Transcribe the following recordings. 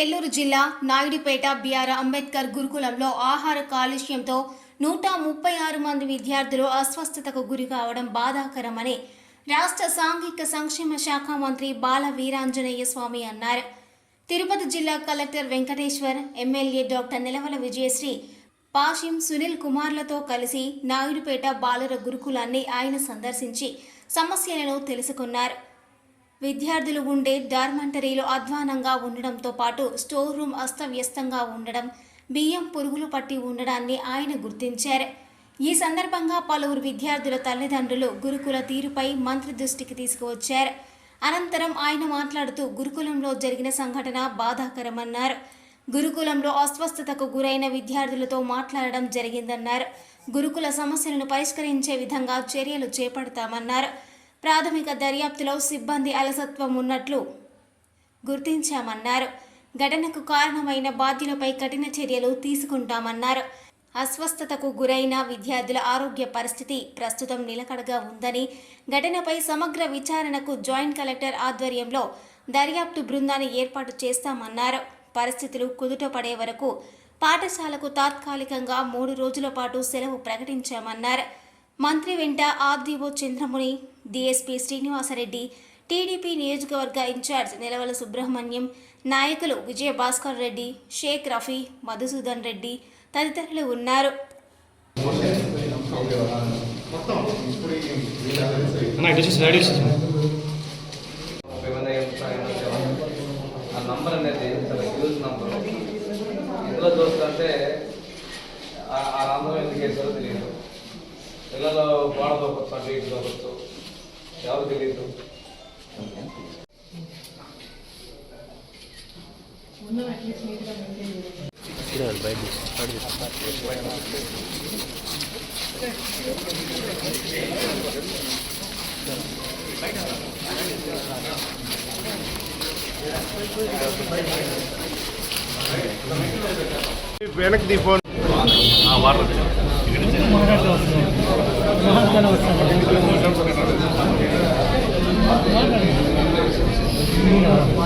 నెల్లూరు జిల్లా నాయుడుపేట బిఆర్ అంబేద్కర్ గురుకులంలో ఆహార కాలుష్యంతో నూట ముప్పై ఆరు మంది విద్యార్థులు అస్వస్థతకు గురి కావడం బాధాకరమని రాష్ట్ర సాంఘిక సంక్షేమ శాఖ మంత్రి బాల వీరాంజనేయ స్వామి అన్నారు. తిరుపతి జిల్లా collector Venkateshwar MLA doctor Nilavala Vijayasri Pasim Sunil కుమార్లతో కలిసి నాయుడుపేట బాలుర గురుకులాన్ని ఆయన సందర్శించి సమస్యలను తెలుసుకున్నారు. విద్యార్థులు ఉండే డార్మంటరీలో అధ్వానంగా ఉండడంతో పాటు స్టోర్ రూమ్ అస్తవ్యస్తంగా ఉండడం బియ్యం పురుగులు పట్టి ఉండడాన్ని ఆయన గుర్తించారు. ఈ సందర్భంగా పలువురు విద్యార్థుల తల్లిదండ్రులు గురుకుల తీరుపై మంత్రి దృష్టికి తీసుకువచ్చారు. అనంతరం ఆయన మాట్లాడుతూ గురుకులంలో జరిగిన సంఘటన బాధాకరమన్నారు. గురుకులంలో అస్వస్థతకు గురైన విద్యార్థులతో మాట్లాడడం జరిగిందన్నారు. గురుకుల సమస్యలను పరిష్కరించే విధంగా చర్యలు చేపడతామన్నారు. ప్రాథమిక దర్యాప్తులో సిబ్బంది అలసత్వం ఉన్నట్లు గుర్తించామన్నారు. ఘటనకు కారణమైన బాధ్యులపై కఠిన చర్యలు తీసుకుంటామన్నారు. అస్వస్థతకు గురైన విద్యార్థుల ఆరోగ్య పరిస్థితి ప్రస్తుతం నిలకడగా ఉందని ఘటనపై సమగ్ర విచారణకు జాయింట్ కలెక్టర్ ఆధ్వర్యంలో దర్యాప్తు బృందాన్ని ఏర్పాటు చేస్తామన్నారు. పరిస్థితులు కుదుటపడే వరకు పాఠశాలకు తాత్కాలికంగా మూడు రోజుల పాటు సెలవు ప్రకటించామన్నారు. మంత్రి వెంట RDO Chandramuni DSP Srinivasareddy TDP నియోజకవర్గ ఇన్ఛార్జ్ నిలవల సుబ్రహ్మణ్యం నాయకులు విజయ భాస్కర్ రెడ్డి షేక్ రఫీ మధుసూదన్ రెడ్డి తదితరులు ఉన్నారు. నంబర్ అనేది చాలా నంబర్ ఇందులో చూస్తుంటే ఆ నంబర్ ఎందుకు వేసారో తెలియదు. పిల్లలు గోడ దొరకచ్చు అటు ఇటు దొరకచ్చు ఎవరు తెలియదు వెనక్కి ది ఫోన్ అంటే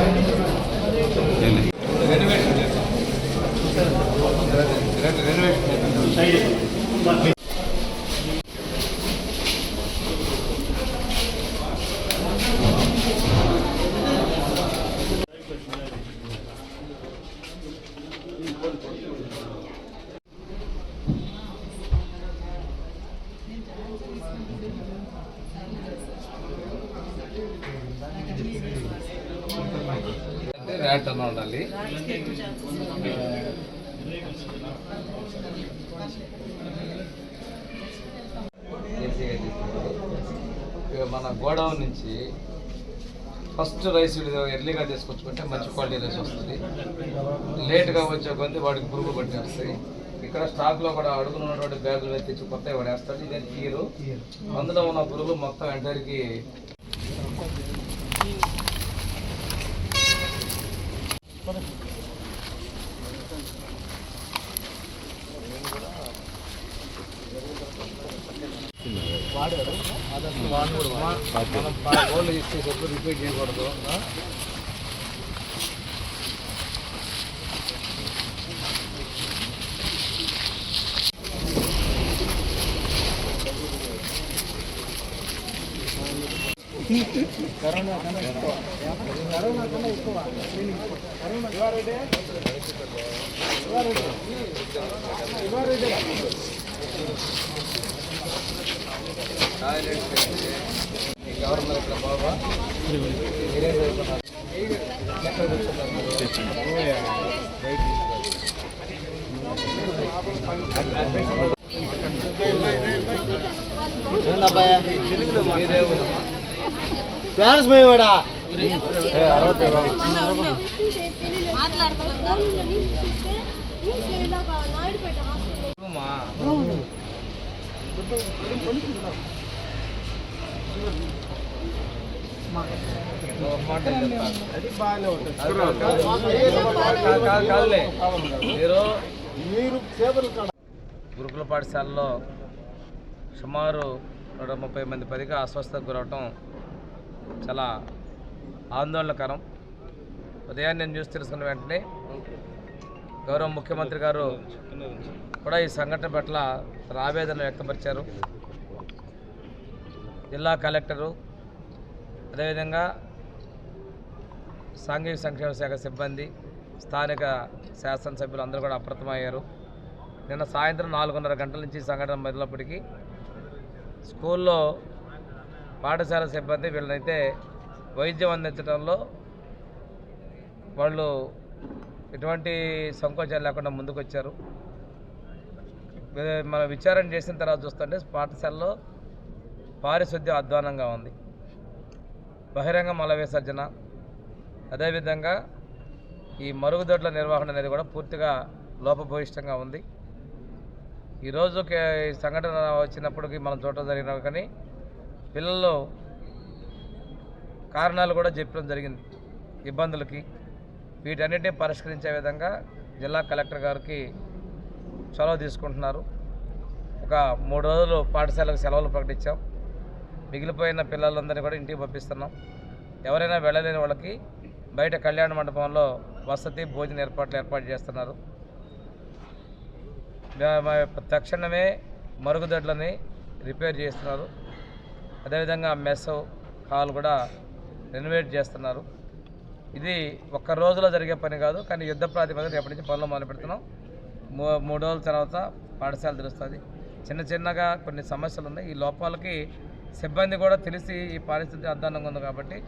ర్యాట్ అన్న ఉండాలి. ఇక మన గోడౌన్ నుంచి ఫస్ట్ రైస్ ఎర్లీగా తీసుకొచ్చుకుంటే మంచి క్వాలిటీ రైస్ వస్తుంది. లేట్గా వచ్చే కొద్ది వాడికి పురుగు పట్టేస్తాయి ఇక్కడ స్టాక్లో కూడా అడుగులు ఉన్నటువంటి బ్యాగులు తెచ్చి కొత్తవి పడేస్తాడు ఇదే తీరు. అందులో ఉన్న పురుగు మొత్తం ఎంటర్కి మనం గోల్డ్ ఇచ్చేటప్పుడు రిపీట్ చేయకూడదు ఆ? టాయిలెట్స్ పెట్టి ఈ గవర్నమెంట్ ఇక్కడ బాబా మీరే చదువుతున్నారు ఎక్కడ కూర్చున్నారు మీరు? మీరే ఊరు? ప్యాన్స్ పోయేవాడా ఊరుమా. ఒక మాట సేవలు పోయేవాడా గురుకుల పాఠశాలలో సుమారు నూట ముప్పై మంది పదిగా అస్వస్థకు గురవటం చాలా ఆందోళనకరం. ఉదయాన్నే న్యూస్ తెలుసుకున్న వెంటనే గౌరవ ముఖ్యమంత్రి గారు కూడా ఈ సంఘటన పట్ల తన ఆవేదన వ్యక్తపరిచారు. జిల్లా కలెక్టరు అదేవిధంగా సాంఘిక సంక్షేమ శాఖ సిబ్బంది స్థానిక శాసనసభ్యులు అందరూ కూడా అప్రతమయ్యారు నిన్న సాయంత్రం నాలుగున్నర గంటల నుంచి సంఘటన మొదలప్పటికీ స్కూల్లో పాఠశాల సిబ్బంది వీళ్ళనైతే వైద్యం అందించడంలో వాళ్ళు ఎటువంటి సంకోచం లేకుండా ముందుకొచ్చారు. మనం విచారణ చేసిన తర్వాత చూస్తుంటే పాఠశాలలో పారిశుద్ధ్యం అధ్వానంగా ఉంది. బహిరంగ మల విసర్జన అదేవిధంగా ఈ మరుగుదొడ్ల నిర్వహణ అనేది కూడా పూర్తిగా లోపభూయిష్టంగా ఉంది. ఈరోజు సంఘటన వచ్చినప్పటికీ మనం చూడటం జరిగినవి కానీ పిల్లలు కారణాలు కూడా చెప్పడం జరిగింది ఇబ్బందులకి. వీటన్నిటిని పరిష్కరించే విధంగా జిల్లా కలెక్టర్ గారికి చొరవ తీసుకుంటున్నారు. ఒక మూడు రోజులు పాఠశాలకు సెలవులు ప్రకటించాం. మిగిలిపోయిన పిల్లలందరినీ కూడా ఇంటికి పంపిస్తున్నాం. ఎవరైనా వెళ్ళలేని వాళ్ళకి బయట కళ్యాణ మండపంలో వసతి భోజన ఏర్పాట్లు ఏర్పాటు చేస్తున్నారు. తక్షణమే మరుగుదొడ్లని రిపేర్ చేస్తున్నారు. అదేవిధంగా మెస్ హాల్ కూడా రెనోవేట్ చేస్తున్నారు. ఇది ఒక్క రోజులో జరిగే పని కాదు కానీ యుద్ధ ప్రాతిపదికన ఎప్పటి నుంచి పనులు మొదలు పెడుతున్నాం. మూ మూడు రోజుల తర్వాత పాఠశాల తెలుస్తుంది. చిన్న చిన్నగా కొన్ని సమస్యలు ఉన్నాయి. ఈ లోపాలకి సిబ్బంది కూడా తెలిసి ఈ పరిస్థితి అధ్వానంగా ఉంది కాబట్టి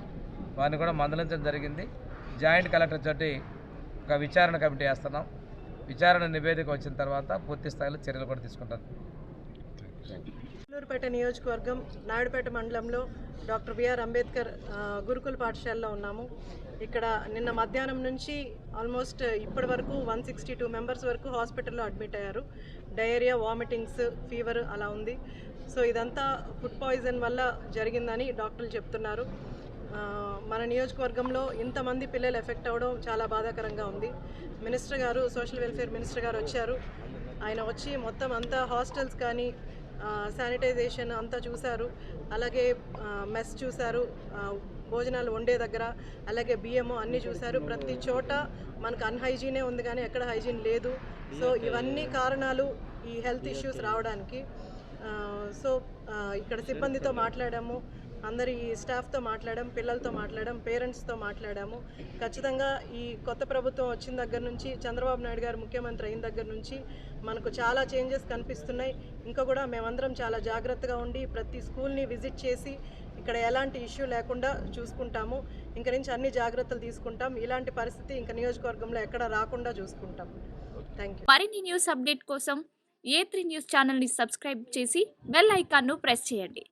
వారిని కూడా మందలించడం జరిగింది. జాయింట్ కలెక్టర్ తోటి ఒక విచారణ కమిటీ వేస్తున్నాం. విచారణ నివేదిక వచ్చిన తర్వాత పూర్తి స్థాయిలో చర్యలు కూడా తీసుకుంటాం. నెల్లూరుపేట నియోజకవర్గం నాయుడుపేట మండలంలో డాక్టర్ బిఆర్ అంబేద్కర్ గురుకుల పాఠశాలలో ఉన్నాము. ఇక్కడ నిన్న మధ్యాహ్నం నుంచి ఆల్మోస్ట్ ఇప్పటి వరకు వన్ సిక్స్టీ టూ మెంబర్స్ వరకు హాస్పిటల్లో అడ్మిట్ అయ్యారు. డయేరియా వామిటింగ్స్ ఫీవర్ అలా ఉంది. సో ఇదంతా ఫుడ్ పాయిజన్ వల్ల జరిగిందని డాక్టర్లు చెప్తున్నారు. మన నియోజకవర్గంలో ఇంతమంది పిల్లలు ఎఫెక్ట్ అవ్వడం చాలా బాధాకరంగా ఉంది. మినిస్టర్ గారు సోషల్ వెల్ఫేర్ మినిస్టర్ గారు వచ్చారు. ఆయన వచ్చి మొత్తం అంతా హాస్టల్స్ కానీ శానిటైజేషన్ అంతా చూశారు. అలాగే మెస్ చూశారు. భోజనాలు వండే దగ్గర అలాగే బియ్యము అన్నీ చూశారు. ప్రతి చోట మనకు అన్హైజీనే ఉంది కానీ ఎక్కడ హైజీన్ లేదు. సో ఇవన్నీ కారణాలు ఈ హెల్త్ ఇష్యూస్ రావడానికి. సో ఇక్కడ సిబ్బందితో మాట్లాడాము. అందరి స్టాఫ్తో మాట్లాడాం పిల్లలతో మాట్లాడాం పేరెంట్స్తో మాట్లాడాము. ఖచ్చితంగా ఈ కొత్త ప్రభుత్వం వచ్చిన దగ్గర నుంచి చంద్రబాబు నాయుడు గారు ముఖ్యమంత్రి అయిన దగ్గర నుంచి మనకు చాలా చేంజెస్ కనిపిస్తున్నాయి. ఇంకా కూడా మేమందరం చాలా జాగ్రత్తగా ఉండి ప్రతి స్కూల్ని విజిట్ చేసి ఇక్కడ ఎలాంటి ఇష్యూ లేకుండా చూసుకుంటాము. ఇంక నుంచి అన్ని జాగ్రత్తలు తీసుకుంటాం. ఇలాంటి పరిస్థితి ఇంకా నియోజకవర్గంలో ఎక్కడ రాకుండా చూసుకుంటాం. థ్యాంక్ యూ మరిన్ని న్యూస్ అప్డేట్ కోసం ఏ త్రీ న్యూస్ ఛానల్ని సబ్స్క్రైబ్ చేసి బెల్ ఐకాన్ను ప్రెస్ చేయండి.